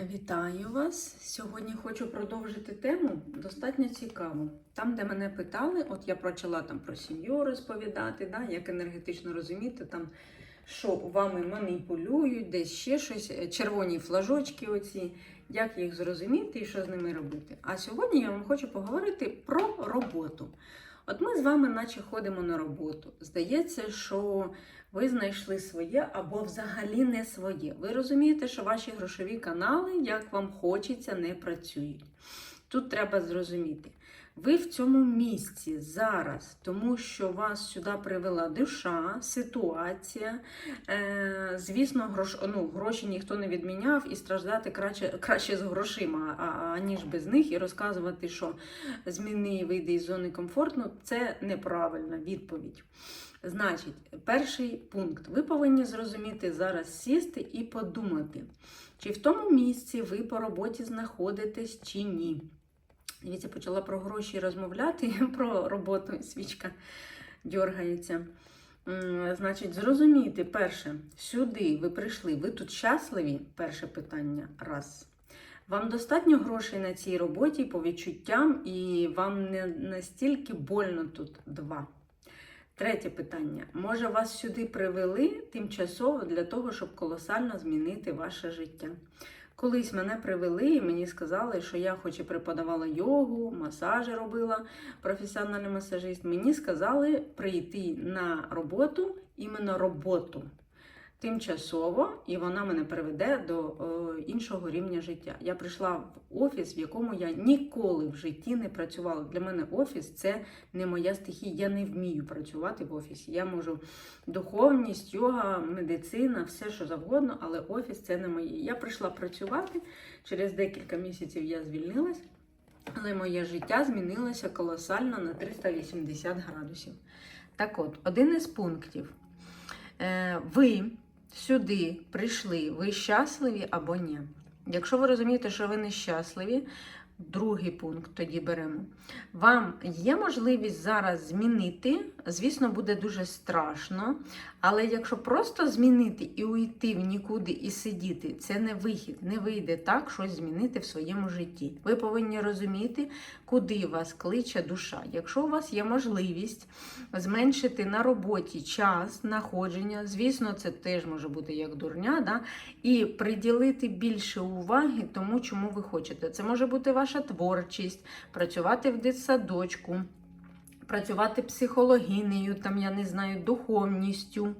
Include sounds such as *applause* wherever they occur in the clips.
Вітаю вас! Сьогодні хочу продовжити тему достатньо цікаву. Там, де мене питали, от я почала там про сім'ю розповідати, да, як енергетично розуміти, там, що вами маніпулюють, десь ще щось, е, червоні флажочки, оці, як їх зрозуміти і що з ними робити. А сьогодні я вам хочу поговорити про роботу. От ми з вами, наче ходимо на роботу. Здається, що ви знайшли своє або взагалі не своє. Ви розумієте, що ваші грошові канали, як вам хочеться, не працюють. Тут треба зрозуміти. Ви в цьому місці зараз, тому що вас сюди привела душа, ситуація. Е, звісно, грош, ну, гроші ніхто не відміняв і страждати краще, краще з грошима, аніж без них, і розказувати, що зміни і вийди із зони комфорту, це неправильна відповідь. Значить, перший пункт. Ви повинні зрозуміти зараз сісти і подумати, чи в тому місці ви по роботі знаходитесь чи ні. Дивіться, почала про гроші розмовляти, *laughs* про роботу свічка дергається. Значить, зрозуміти, перше, сюди ви прийшли, ви тут щасливі? Перше питання. Раз. Вам достатньо грошей на цій роботі по відчуттям, і вам не настільки больно тут два. Третє питання. Може, вас сюди привели тимчасово для того, щоб колосально змінити ваше життя? Колись мене привели і мені сказали, що я хоч і преподавала йогу, масажі робила, професіональний масажист. Мені сказали прийти на роботу, іменно роботу. Тимчасово, і вона мене приведе до е, іншого рівня життя. Я прийшла в офіс, в якому я ніколи в житті не працювала. Для мене офіс це не моя стихія. Я не вмію працювати в офісі. Я можу духовність, йога, медицина, все що завгодно, але офіс це не моє. Я прийшла працювати. Через декілька місяців я звільнилась, але моє життя змінилося колосально на 380 градусів. Так от, один із пунктів. Е, Ви сюди прийшли, ви щасливі або ні? Якщо ви розумієте, що ви нещасливі, другий пункт тоді беремо. Вам є можливість зараз змінити, звісно, буде дуже страшно, але якщо просто змінити і уйти в нікуди і сидіти, це не вихід, не вийде так щось змінити в своєму житті. Ви повинні розуміти, куди вас кличе душа. Якщо у вас є можливість зменшити на роботі час знаходження, звісно, це теж може бути як дурня, да? і приділити більше уваги тому, чому ви хочете. Це може бути ваша творчість, працювати в дитсадочку, працювати психологинею, там, я не знаю, духовністю.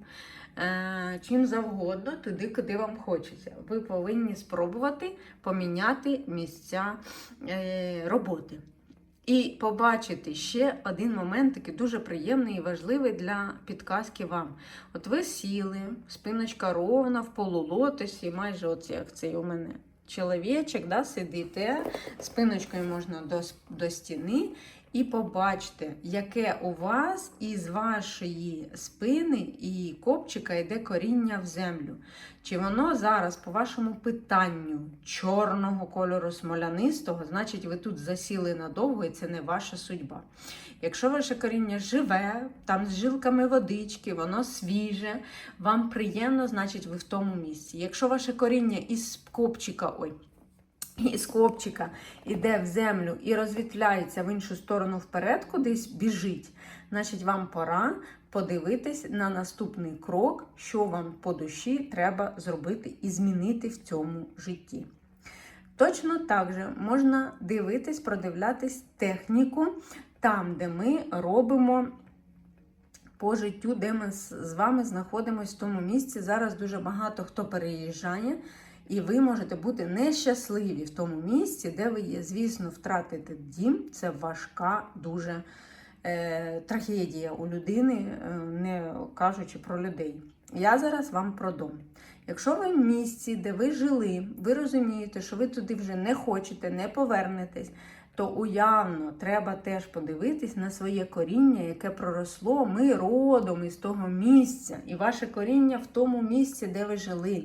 е, Чим завгодно, туди, куди вам хочеться. Ви повинні спробувати поміняти місця е, роботи. І побачити ще один момент, такий дуже приємний і важливий для підказки вам. От ви сіли, спиночка ровна, в полулотосі, майже от як цей у мене чоловічок, да, сидите, спиночкою можна до, до стіни, і побачите, яке у вас із вашої спини і копчика йде коріння в землю. Чи воно зараз, по вашому питанню, чорного кольору смолянистого, значить, ви тут засіли надовго і це не ваша судьба. Якщо ваше коріння живе, там з жилками водички, воно свіже, вам приємно, значить, ви в тому місці. Якщо ваше коріння із копчика, ой, із копчика іде в землю і розвітляється в іншу сторону вперед, кудись біжить, значить, вам пора подивитись на наступний крок, що вам по душі треба зробити і змінити в цьому житті. Точно так же можна дивитись, продивлятись техніку там, де ми робимо по життю, де ми з вами знаходимося в тому місці. Зараз дуже багато хто переїжджає, і ви можете бути нещасливі в тому місці, де ви є. Звісно, втратити дім це важка дуже е, трагедія у людини, е, не кажучи про людей. Я зараз вам про дом. Якщо ви в місці, де ви жили, ви розумієте, що ви туди вже не хочете, не повернетесь, то уявно треба теж подивитись на своє коріння, яке проросло. Ми родом із того місця, і ваше коріння в тому місці, де ви жили.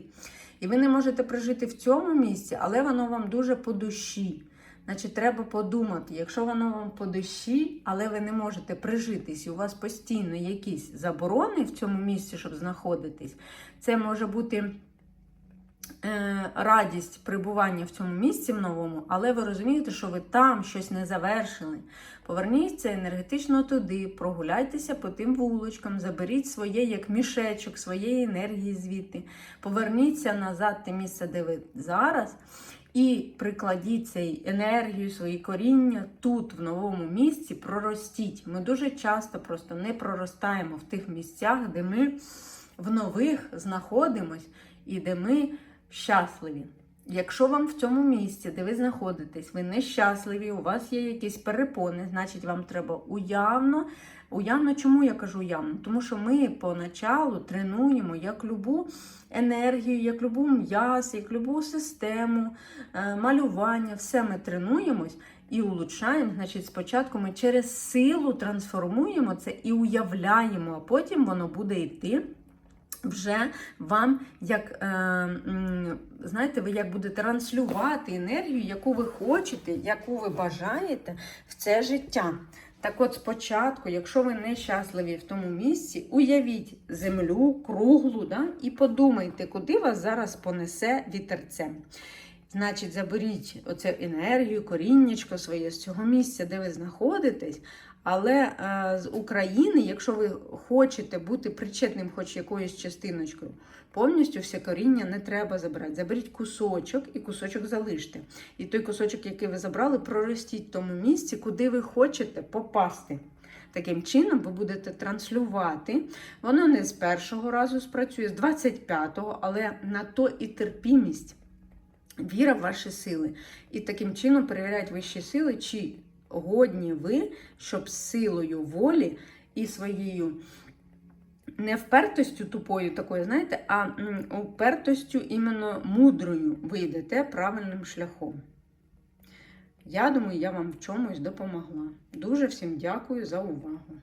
І ви не можете прожити в цьому місці, але воно вам дуже по душі. Значить, треба подумати, якщо воно вам по душі, але ви не можете прижитись, і у вас постійно якісь заборони в цьому місці, щоб знаходитись, це може бути радість прибування в цьому місці в новому, але ви розумієте, що ви там щось не завершили. Поверніться енергетично туди, прогуляйтеся по тим вулочкам, заберіть своє як мішечок, своєї енергії звідти. Поверніться назад те місце, де ви зараз. І прикладіть цей енергію, свої коріння тут, в новому місці, проростіть. Ми дуже часто просто не проростаємо в тих місцях, де ми в нових знаходимось і де ми щасливі. Якщо вам в цьому місці, де ви знаходитесь, ви нещасливі, у вас є якісь перепони, значить вам треба уявно. Уявно, чому я кажу уявно? Тому що ми поначалу тренуємо як любу енергію, як любу м'яз, як любу систему, е, малювання, все ми тренуємось і улучшаємо. Значить, спочатку ми через силу трансформуємо це і уявляємо, а потім воно буде йти вже вам як е, знаєте, ви як будете транслювати енергію, яку ви хочете, яку ви бажаєте в це життя. Так от спочатку, якщо ви нещасливі в тому місці, уявіть землю круглу да, і подумайте, куди вас зараз понесе вітерцем. Значить, заберіть оцю енергію, коріннячко своє з цього місця, де ви знаходитесь. Але е, з України, якщо ви хочете бути причетним хоч якоюсь частиночкою, повністю все коріння не треба забирати. Заберіть кусочок і кусочок залиште. І той кусочок, який ви забрали, проростіть в тому місці, куди ви хочете попасти. Таким чином, ви будете транслювати. Воно не з першого разу спрацює, з 25-го, але на то і терпімість, віра в ваші сили. І таким чином перевіряють вищі сили, чи годні ви, щоб силою волі і своєю не впертостю тупою такою, знаєте, а впертостю іменно мудрою ви йдете правильним шляхом. Я думаю, я вам в чомусь допомогла. Дуже всім дякую за увагу.